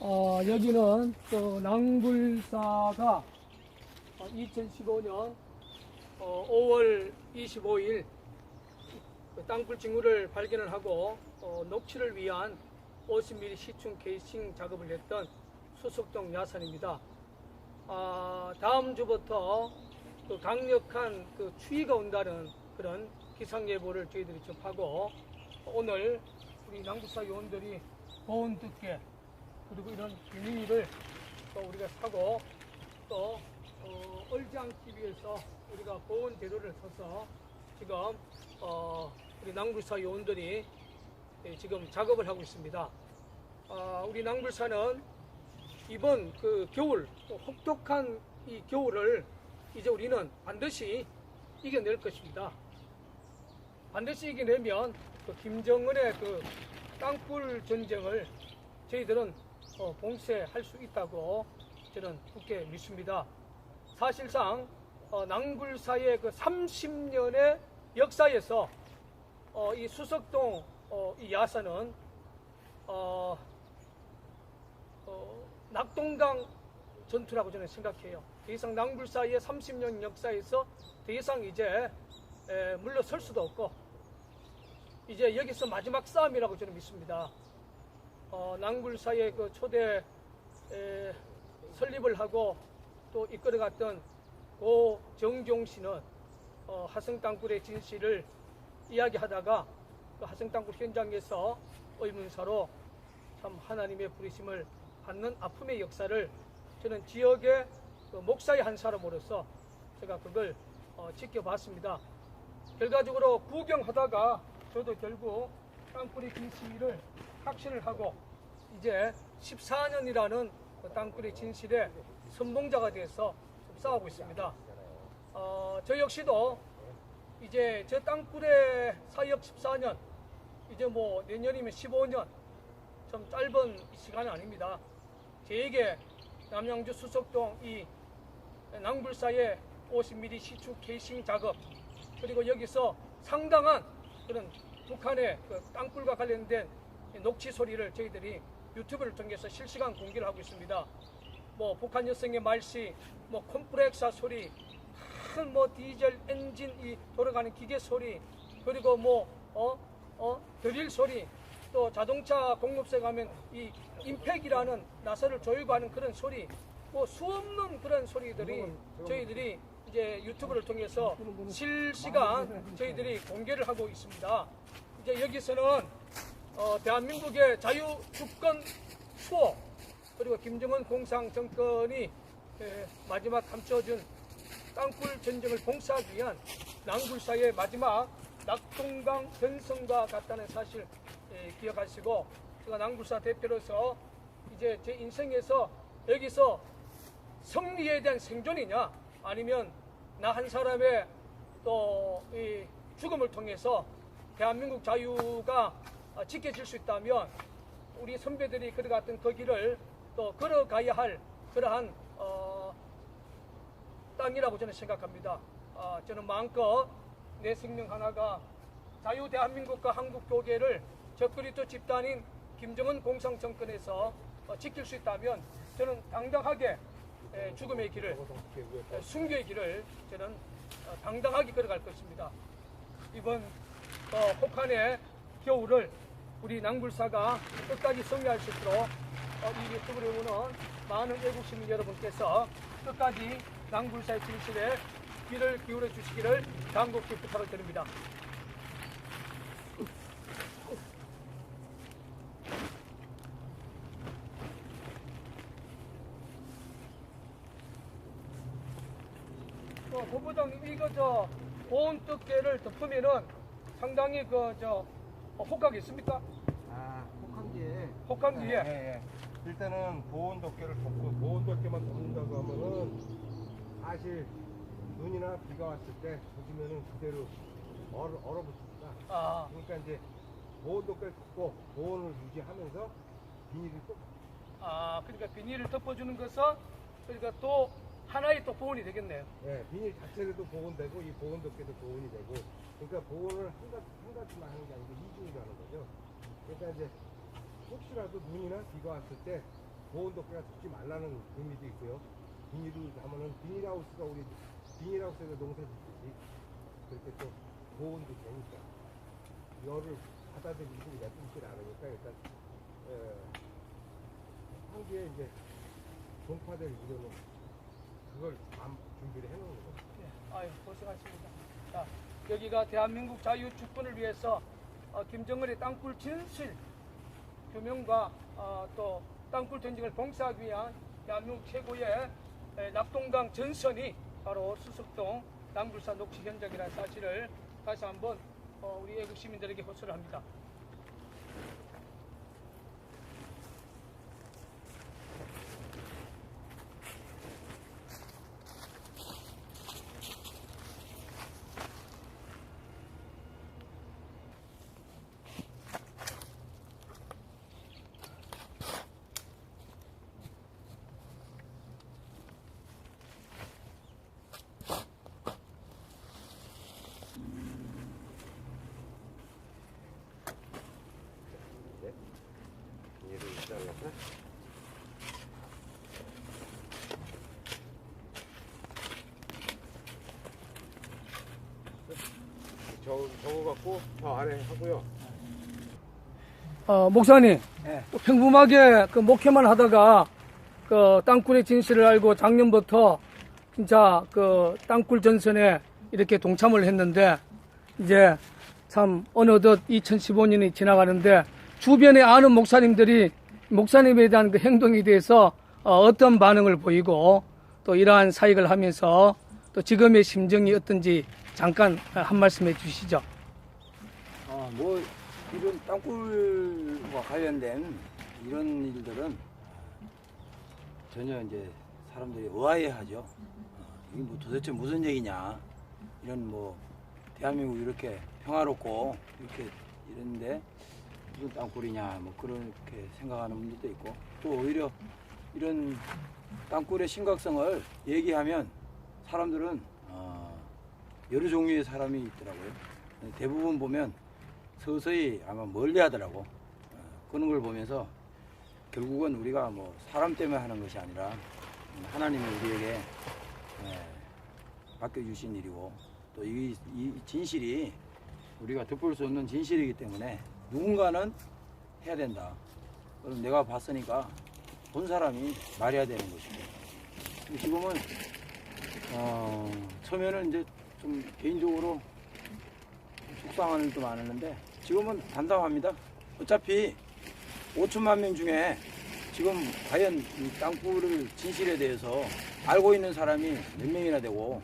어, 여기는 또 낭불사가 2015년 5월 25일 그 땅굴 징후를 발견을 하고 어, 녹취를 위한 50mm 시중 게이싱 작업을 했던 수석동 야산입니다. 아, 다음 주부터 그 강력한 그 추위가 온다는 그런 기상 예보를 저희들이 접하고 오늘 우리 남부사 요원들이 보온 두께 그리고 이런 비닐을 또 우리가 사고 또 어, 얼지 않기 위해서 우리가 보온 재료를 써서 지금 어, 우리 낭불사 요원들이 예, 지금 작업을 하고 있습니다. 아, 우리 낭불사는 이번 그 겨울 또 혹독한 이 겨울을 이제 우리는 반드시 이겨낼 것입니다. 반드시 이겨내면 그 김정은의 그 땅굴 전쟁을 저희들은 어, 봉쇄할 수 있다고 저는 굳게 믿습니다. 사실상 어, 낭굴사의 그 30년의 역사에서 어, 이 수석동 어, 이 어, 낙동강 전투라고 저는 생각해요. 더 이상 낭불사의 30년 역사에서 더 이상 이제 에, 물러설 수도 없고 이제 여기서 마지막 싸움이라고 저는 믿습니다. 어, 낭불사의 그 초대 에, 설립을 하고 또 이끌어갔던 고 정종 씨는 어, 하성 땅굴의 진실을 이야기하다가 그 하성 땅굴 현장에서 의문사로 참 하나님의 부르심을 받는 아픔의 역사를 저는 지역의 그 목사의 한 사람으로서 제가 그걸 어, 지켜봤습니다. 결과적으로 구경하다가 저도 결국 땅굴의 진실을 확신을 하고 이제 14년이라는 그 땅굴의 진실의 선봉자가 돼서 싸우고 있습니다. 어, 저 역시도 이제 저 땅굴의 사역 14년, 이제 뭐 내년이면 15년, 좀 짧은 시간이 아닙니다. 제게 남양주 수석동 이 낭불사의 50mm 시축 케이싱 작업 그리고 여기서 상당한 그런 북한의 그 땅굴과 관련된 녹취 소리를 저희들이 유튜브를 통해서 실시간 공개를 하고 있습니다. 뭐 북한 여성의 말씨, 뭐 컴프렉사 소리, 큰 뭐 디젤 엔진 이 돌아가는 기계 소리, 그리고 뭐어어 드릴 소리, 또 자동차 공급소에 가면 이 임팩이라는 나사를 조이고 그런 소리, 뭐 수없는 그런 소리들이 저희들이 이제 유튜브를 통해서 실시간 저희들이 공개를 하고 있습니다. 이제 여기서는 어, 대한민국의 자유 주권 수호 그리고 김정은 공상 정권이 에, 마지막 감춰준 땅굴 전쟁을 봉사하기 위한 낭굴사의 마지막 낙동강 전성과 같다는 사실 에, 기억하시고 제가 낭굴사 대표로서 이제 제 인생에서 여기서 승리에 대한 생존이냐 아니면 나 한 사람의 또 이 죽음을 통해서 대한민국 자유가 아, 지켜질 수 있다면 우리 선배들이 걸어갔던 그 길을 또 걸어가야 할 그러한 어, 땅이라고 저는 생각합니다. 아, 저는 마음껏 내 생명 하나가 자유 대한민국과 한국 교계를 적그리스도 집단인 김정은 공상 정권에서 어, 지킬 수 있다면 저는 당당하게 에, 죽음의 길을 에, 순교의 길을 저는 어, 당당하게 걸어갈 것입니다. 이번 어, 혹한의 겨울을 우리 낭불사가 끝까지 승리할 수 있도록 어, 이 유튜브를 보는 많은 외국 시민 여러분께서 끝까지 낭불사의 진실에 귀를 기울여 주시기를 간곡히 부탁을 드립니다. 어, 본부장님 이거 저 보온 두께를 덮으면은 상당히 그저 어, 호각이 있습니까? 아, 혹한기에. 혹한기에? 예, 예. 일단은 보온 덮개를 덮고 보온 덮개만 덮는다고 하면은 사실 눈이나 비가 왔을 때 보시면은 그대로 얼어, 얼어붙습니다. 아, 그러니까 이제 보온 덮개를 덮고 보온을 유지하면서 비닐을 또아 그러니까 비닐을 덮어주는 것은 그러니까 또 하나의 또 보온이 되겠네요. 예, 비닐 자체도 보온되고 이 보온 덮개도 보온이 되고 그러니까 보온을 한 가지 한 가지만 하는 게 아니고 이중으로 하는 거죠. 그러니까 이제 혹시라도 눈이나 비가 왔을 때 보온 덮개가 죽지 말라는 의미도 있고요. 비닐을 하면은 비닐하우스가 우리 비닐하우스에서 농사 짓듯이 그렇게 또 보온도 되니까 열을 받아들이고 내뿜질 않으니까 일단 에, 한기에 이제 동파될 이유는 그걸 다 준비를 해놓는 거죠. 네, 아유, 고생하십니다. 자, 여기가 대한민국 자유 주권을 위해서 어, 김정은의 땅굴 진실 규명과 어, 또 땅굴 전쟁을 봉사하기 위한 대한민국 최고의 에, 낙동강 전선이 바로 수석동 남굴사 녹지 현장이라는 사실을 다시 한번 어, 우리 애국 시민들에게 호소를 합니다. 저, 저거 갖고 저 안에 하고요. 어, 목사님, 예. 평범하게 그 목회만 하다가 그 땅굴의 진실을 알고 작년부터 진짜 그 땅굴 전선에 이렇게 동참을 했는데 이제 참 어느덧 2015년이 지나가는데 주변에 아는 목사님들이 목사님에 대한 그 행동에 대해서 어, 어떤 반응을 보이고 또 이러한 사역을 하면서 또 지금의 심정이 어떤지 잠깐 한 말씀 해 주시죠. 아, 뭐 이런 땅굴과 관련된 이런 일들은 전혀 이제 사람들이 의아해하죠. 어, 이게 뭐 도대체 무슨 얘기냐? 이런 뭐 대한민국 이렇게 평화롭고 이렇게 이런데 무슨 땅굴이냐? 뭐 그렇게 생각하는 분들도 있고 또 오히려 이런 땅굴의 심각성을 얘기하면 사람들은 어, 여러 종류의 사람이 있더라고요. 대부분 보면 서서히 아마 멀리 하더라고. 어, 그런 걸 보면서 결국은 우리가 뭐 사람 때문에 하는 것이 아니라 하나님이 우리에게 예, 맡겨주신 일이고 또 이 진실이 우리가 덮을 수 없는 진실이기 때문에 누군가는 해야 된다. 그럼 내가 봤으니까 본 사람이 말해야 되는 것이고 지금은 어, 처음에는 이제 좀 개인적으로 속상한 일도 많았는데 지금은 담담합니다. 어차피 5천만 명 중에 지금 과연 이 땅굴을 진실에 대해서 알고 있는 사람이 몇 명이나 되고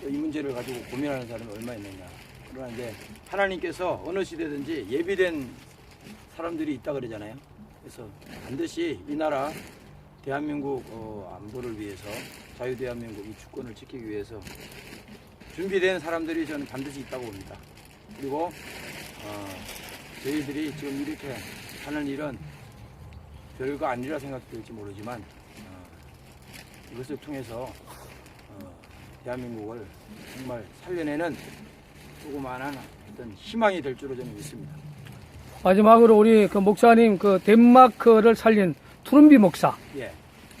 또이 문제를 가지고 고민하는 사람이 얼마 있느냐. 그러나 이제 하나님께서 어느 시대든지 예비된 사람들이 있다 그러잖아요. 그래서 반드시 이 나라 대한민국 어, 안보를 위해서 자유 대한민국 이 주권을 지키기 위해서 준비된 사람들이 저는 반드시 있다고 봅니다. 그리고 어, 저희들이 지금 이렇게 하는 일은 별거 아니라 생각될지 모르지만 어, 이것을 통해서 어, 대한민국을 정말 살려내는 조그마한 어떤 희망이 될 줄로 저는 믿습니다. 마지막으로 우리 그 목사님 그 덴마크를 살린 투른비 목사 예.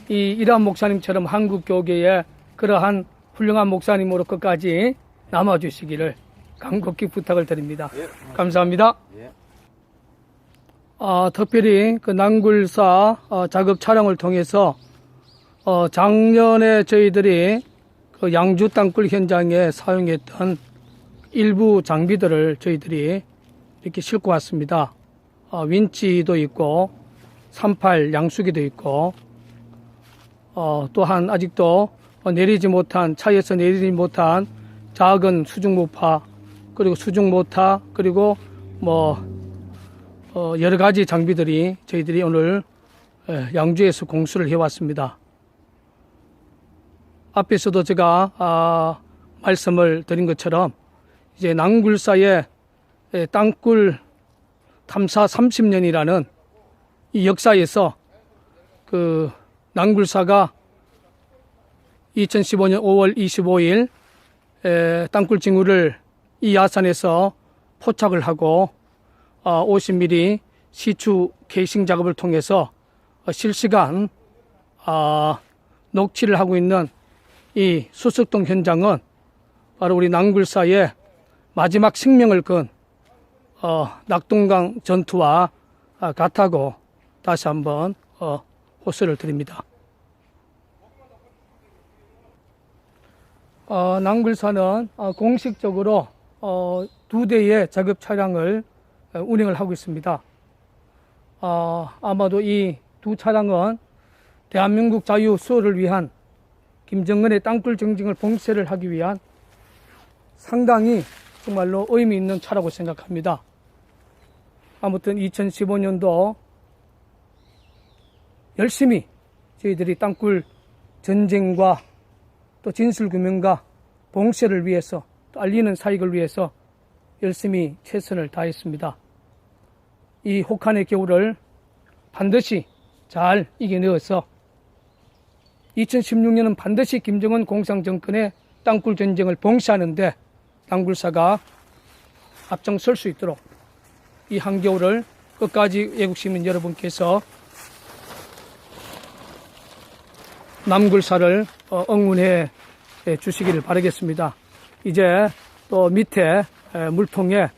이 이란 목사님처럼 한국 교계에 그러한 훌륭한 목사님으로 끝까지 남아주시기를 간곡히 부탁을 드립니다. 예. 감사합니다. 예. 아, 특별히 그 난굴사 어, 작업 촬영을 통해서 어, 작년에 저희들이 그 양주 땅굴 현장에 사용했던 일부 장비들을 저희들이 이렇게 싣고 왔습니다. 어, 윈치도 있고 38 양수기도 있고 어, 또한 아직도 어, 내리지 못한 차에서 내리지 못한 작은 수중 모파 그리고 수중 모타 그리고 뭐 어, 여러 가지 장비들이 저희들이 오늘 에, 양주에서 공수를 해왔습니다. 앞에서도 제가 아, 말씀을 드린 것처럼 이제 낭굴사의 에, 땅굴 탐사 30년이라는 이 역사에서 그 낭굴사가 2015년 5월 25일 에, 땅굴 징후를 이 야산에서 포착을 하고 어, 50mm 시추 케이싱 작업을 통해서 어, 실시간 아, 녹취를 하고 있는 이 수석동 현장은 바로 우리 낭굴사의 마지막 생명을 건 어, 낙동강 전투와 아, 같다고 다시 한번 어, 호소를 드립니다. 어, 낭굴사는 어, 공식적으로 어, 두 대의 작업 차량을 어, 운행을 하고 있습니다. 어, 아마도 이 두 차량은 대한민국 자유 수호를 위한 김정은의 땅굴 정징을 봉쇄를 하기 위한 상당히 정말로 의미 있는 차라고 생각합니다. 아무튼 2015년도 열심히 저희들이 땅굴 전쟁과 또 진실규명과 봉쇄를 위해서 또 알리는 사익을 위해서 열심히 최선을 다했습니다. 이 혹한의 겨울을 반드시 잘 이겨내어서 2016년은 반드시 김정은 공상정권의 땅굴 전쟁을 봉쇄하는데 땅굴사가 앞장설 수 있도록 이 한겨울을 끝까지 외국시민 여러분께서 남굴사를 어, 응원해 주시기를 바라겠습니다. 이제 또 밑에 에, 물통에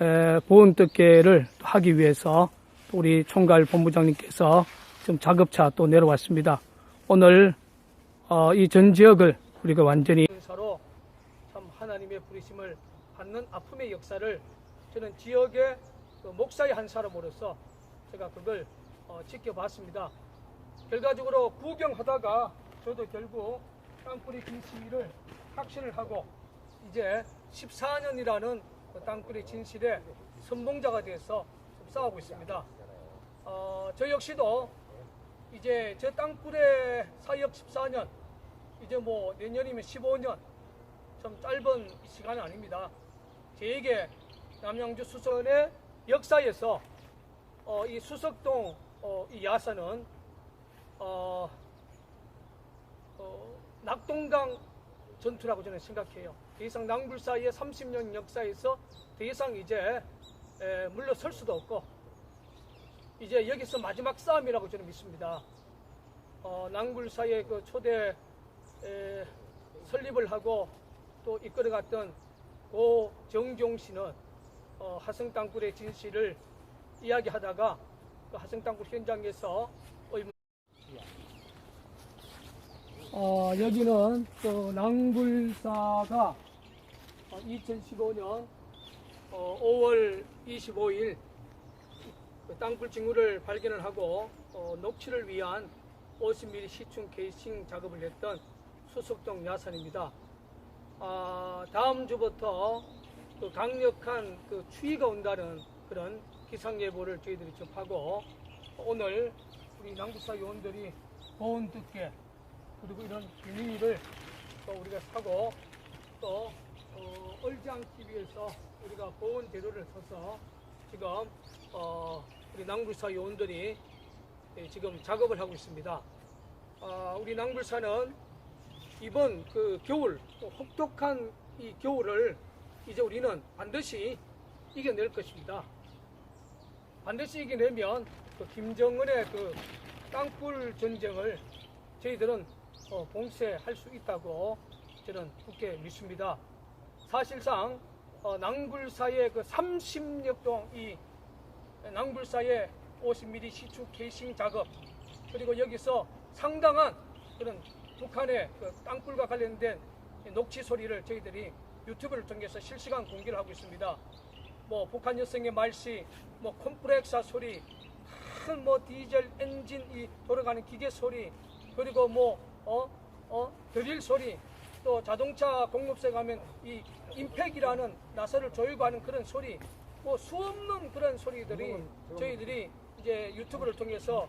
에, 보온 덮개를 하기 위해서 우리 총괄 본부장님께서 좀 작업차 또 내려왔습니다. 오늘 어, 이전 지역을 우리가 완전히 하나님의 부르심을 받는 아픔의 역사를 저는 지역의 그 목사의 한 사람으로서 제가 그걸 어, 지켜봤습니다. 결과적으로 구경하다가 저도 결국 땅굴이 진실을 확신을 하고 이제 14년이라는 그 땅굴의 진실에 선봉자가 돼서 싸우고 있습니다. 어, 저 역시도 이제 저 땅굴의 사역 14년, 이제 뭐 내년이면 15년, 좀 짧은 시간이 아닙니다. 제에게 남양주 수선의 역사에서 어, 이 수석동 어, 이 야산은 어, 어, 낙동강 전투라고 저는 생각해요. 더 이상 낭불사의 30년 역사에서 더 이상 이제 에, 물러설 수도 없고 이제 여기서 마지막 싸움이라고 저는 믿습니다. 어, 낭굴사의 그 초대 에, 설립을 하고 또 이끌어갔던 고 정종 씨는 어, 하성 땅굴의 진실을 이야기하다가 그 하성 땅굴 현장에서 의문 어, 여기는 또 낭굴사가 2015년 5월 25일 그 땅굴 징후를 발견을 하고 어, 녹취를 위한 50mm 시중 게이싱 작업을 했던 수석동 야산입니다. 아, 다음 주부터 그 강력한 그 추위가 온다는 그런 기상 예보를 저희들이 접하고 오늘 우리 남북사 요원들이 보온 두께 그리고 이런 비닐을 또 우리가 사고 또 어, 않기 위해서 우리가 보온 재료를 써서 지금 어, 우리 낭불사 요원들이 예, 지금 작업을 하고 있습니다. 아, 우리 낭불사는 이번 그 겨울 또 혹독한 이 겨울을 이제 우리는 반드시 이겨낼 것입니다. 반드시 이겨내면 그 김정은의 그 땅굴 전쟁을 저희들은 어, 봉쇄할 수 있다고 저는 굳게 믿습니다. 사실상 어, 낭굴사의 그 30여 동이 낭불사의 50mm 시추 케이싱 작업 그리고 여기서 상당한 그런 북한의 그 땅굴과 관련된 녹취 소리를 저희들이 유튜브를 통해서 실시간 공개를 하고 있습니다. 뭐 북한 여성의 말씨, 뭐 컴프렉사 소리, 큰 뭐 디젤 엔진 이 돌아가는 기계 소리, 그리고 뭐 어, 어, 드릴 소리, 또 자동차 공급소에 가면 이 임팩이라는 나사를 조이고 하는 그런 소리, 뭐 수없는 그런 소리들이 저희들이 이제 유튜브를 통해서